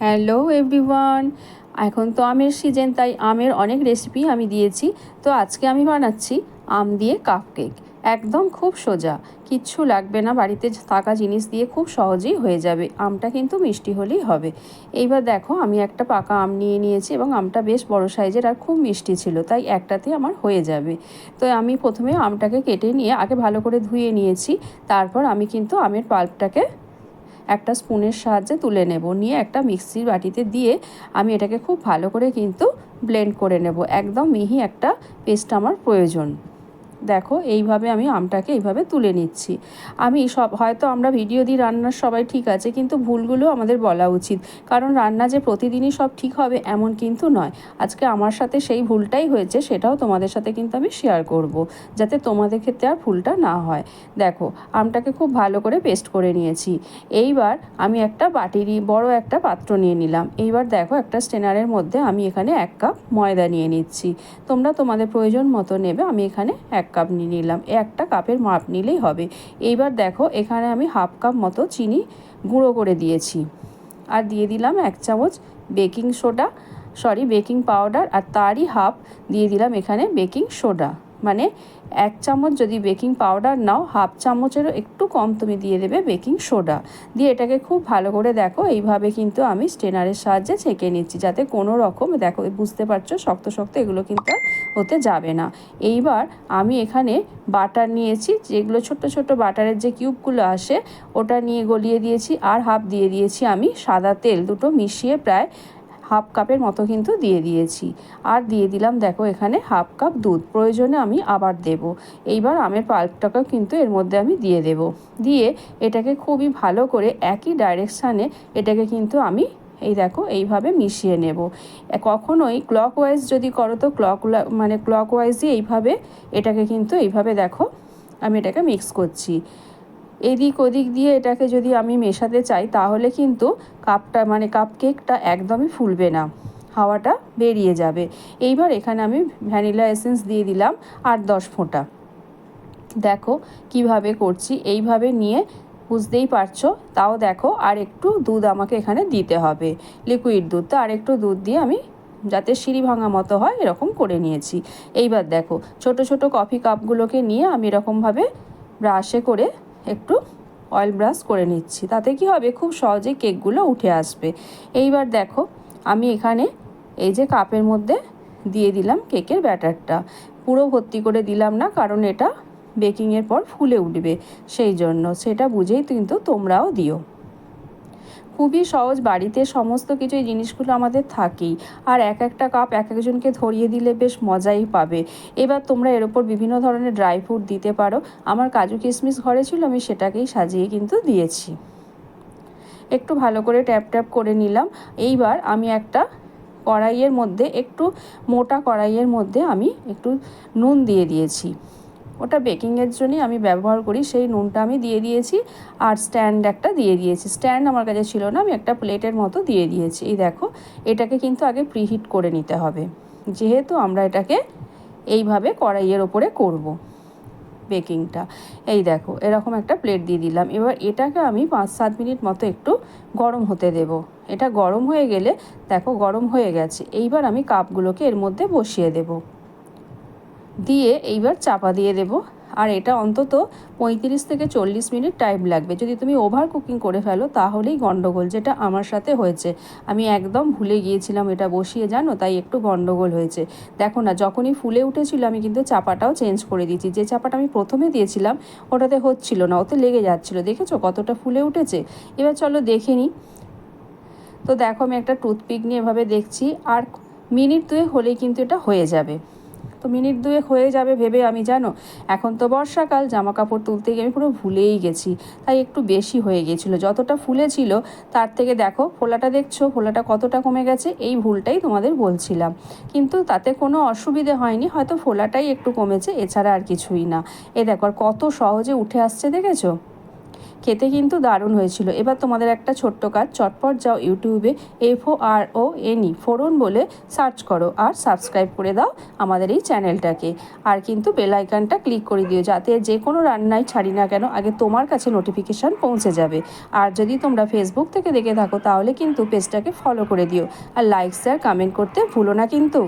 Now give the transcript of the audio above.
Hello everyone এখন তো আমের সিজন তাই আমের অনেক রেসিপি আমি দিয়েছি। তো আজকে আমি বানাচ্ছি আম দিয়ে কাপ কেক একদম খুব সোজা। কিচ্ছু লাগবে না, বাড়িতে থাকা জিনিস দিয়ে খুব সহজেই হয়ে যাবে। আমটা কিন্তু মিষ্টি হলেই হবে। এইবার দেখো, আমি একটা পাকা আম নিয়ে নিয়েছি এবং আমটা বেশ বড় সাইজের আর খুব মিষ্টি ছিল, তাই একটাতে আমার হয়ে যাবে। তো আমি প্রথমে আমটাকে কেটে নিয়ে আগে ভালো করে ধুয়ে নিয়েছি। তারপর আমি কিন্তু আমের পাল্পটাকে একটা স্পুনের সাহায্যে তুলে নেব। নিয়ে একটা মিক্সির বাটিতে দিয়ে আমি এটাকে খুব ভালো করে কিন্তু ব্লেন্ড করে নেব। একদম মিহি একটা পেস্ট আমার প্রয়োজন। দেখো, এইভাবে আমি আমটাকে এইভাবে তুলে নিচ্ছি। আমি সব, হয়তো আমরা ভিডিও দিই, রান্নার সবাই ঠিক আছে, কিন্তু ভুলগুলো আমাদের বলা উচিত। কারণ রান্না যে প্রতিদিনই সব ঠিক হবে, এমন কিন্তু নয়। আজকে আমার সাথে সেই ভুলটাই হয়েছে, সেটাও তোমাদের সাথে কিন্তু আমি শেয়ার করব, যাতে তোমাদের ক্ষেত্রে আর ভুলটা না হয়। দেখো, আমটাকে খুব ভালো করে পেস্ট করে নিয়েছি। এইবার আমি একটা বাটিরই বড় একটা পাত্র নিয়ে নিলাম। এইবার দেখো, একটা স্টেনারের মধ্যে আমি এখানে এক কাপ ময়দা নিয়ে নিচ্ছি। তোমরা তোমাদের প্রয়োজন মতো নেবে, আমি এখানে এক কাপ নিয়ে নিলাম। একটা কাপের মাপ নিলেই হবে। এইবার দেখো, এখানে আমি হাফ কাপ মতো চিনি গুঁড়ো করে দিয়েছি। আর দিয়ে দিলাম এক চামচ baking soda sorry baking powder আর তারই হাফ দিয়ে দিলাম এখানে বেকিং সোডা মানে এক চামচ যদি বেকিং পাউডার নাও হাফ চামচেরও একটু কম তুমি দিয়ে দেবে বেকিং সোডা দিয়ে এটাকে খুব ভালো করে দেখো, এইভাবে কিন্তু আমি স্টেনারের সাহায্যে ছেঁকে নিচ্ছি, যাতে কোনো রকম, দেখো বুঝতে পারছ, শক্ত শক্ত এগুলো কিন্তু হতে যাবে না। এইবার আমি এখানে বাটার নিয়েছি, যেগুলো ছোট ছোট বাটারের যে কিউবগুলো আসে, ওটা নিয়ে গলিয়ে দিয়েছি, আর হাফ দিয়ে দিয়েছি আমি সাদা তেল, দুটো মিশিয়ে প্রায় হাফ কাপের মতো কিন্তু দিয়ে দিয়েছি। আর দিয়ে দিলাম, দেখো এখানে হাফ কাপ দুধ। প্রয়োজনে আমি আবার দেব। এইবার আমের পাল্পটাকেও কিন্তু এর মধ্যে আমি দিয়ে দেব। দিয়ে এটাকে খুবই ভালো করে একই ডাইরেকশানে এটাকে কিন্তু আমি এই দেখো এইভাবে মিশিয়ে নেব। কখনোই ক্লক ওয়াইজ যদি করো তো ক্লক মানে ক্লক ওয়াইজই এইভাবে এটাকে কিন্তু এইভাবে দেখো, আমি এটাকে মিক্স করছি। এদিক ওদিক দিয়ে এটাকে যদি আমি মেশাতে চাই, তাহলে কিন্তু কাপটা মানে কাপ কেকটা একদমই ফুলবে না। হাওয়াটা বেরিয়ে যাবে। এইবার এখানে আমি ভ্যানিলা এসেন্স দিয়ে দিলাম আট দশ ফোঁটা। দেখো কীভাবে করছি। এইভাবে নিয়ে বুঝতেই পারছ? তাও দেখো আর একটু দুধ আমাকে এখানে দিতে হবে। লিকুইড দুধ। তো আর একটু দুধ দিয়ে আমি যাতে সিঁড়ি ভাঙা মতো হয়, এরকম করে নিয়েছি। এইবার দেখো ছোট ছোট কফি কাপগুলোকে নিয়ে আমি এরকমভাবে ব্রাশে করে একটু অয়েল ব্রাশ করে নিচ্ছি। তাতে কি হবে? খুব সহজে কেকগুলো উঠে আসবে। এইবার দেখো, আমি এখানে এই যে কাপের মধ্যে দিয়ে দিলাম কেকের ব্যাটারটা। পুরো ভর্তি করে দিলাম না, কারণ এটা বেকিংয়ের পর ফুলে উঠবে, সেই জন্য। সেটা বুঝেই কিন্তু তোমরাও দিও। খুবই সহজ বাড়িতে সমস্ত কিছু এই জিনিসগুলো আমাদের থাকেই। আর এক একটা কাপ এক একজনকে ধরিয়ে দিলে বেশ মজাই পাবে। এবার তোমরা এর ওপর বিভিন্ন ধরনের ড্রাই ফ্রুট দিতে পারো। আমার কাজু কিশমিশ ঘরে ছিল, আমি সেটাকেই সাজিয়ে কিন্তু দিয়েছি। একটু ভালো করে ট্যাপ ট্যাপ করে নিলাম। এইবার আমি একটা কড়াইয়ের মধ্যে, একটু মোটা কড়াইয়ের মধ্যে আমি একটু নুন দিয়ে দিয়েছি। ওটা বেকিংয়ের জন্যই আমি ব্যবহার করি, সেই নুনটা আমি দিয়ে দিয়েছি আর স্ট্যান্ড একটা দিয়ে দিয়েছি। স্ট্যান্ড আমার কাছে ছিল না, আমি একটা প্লেটের মতো দিয়ে দিয়েছি। এই দেখো, এটাকে কিন্তু আগে প্রিহিট করে নিতে হবে। যেহেতু আমরা এটাকে এইভাবে কড়াইয়ের ওপরে করব বেকিংটা এই দেখো, এরকম একটা প্লেট দিয়ে দিলাম। এবার এটাকে আমি পাঁচ সাত মিনিট মতো একটু গরম হতে দেব। এটা গরম হয়ে গেলে, দেখো গরম হয়ে গেছে। এইবার আমি কাপগুলোকে এর মধ্যে বসিয়ে দেবো। দিয়ে এইবার চাপা দিয়ে দেব। আর এটা অন্তত পঁয়ত্রিশ থেকে চল্লিশ মিনিট টাইম লাগবে। যদি তুমি ওভার কুকিং করে ফেলো, তাহলেই গন্ডগোল যেটা আমার সাথে হয়েছে। আমি একদম ভুলে গিয়েছিলাম এটা বসিয়ে, জানো? তাই একটু গন্ডগোল হয়েছে। দেখো না, যখনই ফুলে উঠেছিল, আমি কিন্তু চাপাটাও চেঞ্জ করে দিয়েছি। যে চাপাটা আমি প্রথমে দিয়েছিলাম, ওটাতে হচ্ছিল না, ওতে লেগে যাচ্ছিল। দেখেছ কতটা ফুলে উঠেছে? এবার চলো দেখে নিই। তো দেখো, আমি একটা টুথপিক নিয়ে এভাবে দেখছি। আর মিনিট দুয়ে হলেই কিন্তু এটা হয়ে যাবে। মিনিট দুয়েক হয়ে যাবে ভেবে আমি জানো, এখন তো বর্ষাকাল জামা কাপড় তুলতে গিয়ে আমি পুরো ভুলেই গেছি। তাই একটু বেশি হয়ে গেছিল যতটা ফুলেছিল তার থেকে দেখো, ফোলাটা দেখছ, ফোলাটা কতটা কমে গেছে, এই ভুলটাই তোমাদের বলছিলাম। কিন্তু তাতে কোনো অসুবিধে হয়নি, হয়তো ফোলাটাই একটু কমেছে, এছাড়া আর কিছুই না। এ দেখো আর কত সহজে উঠে আসছে, দেখেছ? খেতে কিন্তু দারুণ হয়েছিল। এবার তোমাদের একটা ছোট্ট কাজ, চটপট যাও ইউটিউবে এফ ও আর ও এনই ফোড়ন বলে সার্চ করো আর সাবস্ক্রাইব করে দাও আমাদের এই চ্যানেলটাকে। আর কিন্তু বেল আইকনটা ক্লিক করে দিও যাতে যে কোনো রান্নাই ছাড়ি না কেন, আগে তোমার কাছে নোটিফিকেশান পৌঁছে যাবে। আর যদি তোমরা ফেসবুক থেকে দেখে থাকো, তাহলে কিন্তু পেজটাকে ফলো করে দিও। আর লাইক, শেয়ার, কমেন্ট করতে ভুলো না কিন্তু।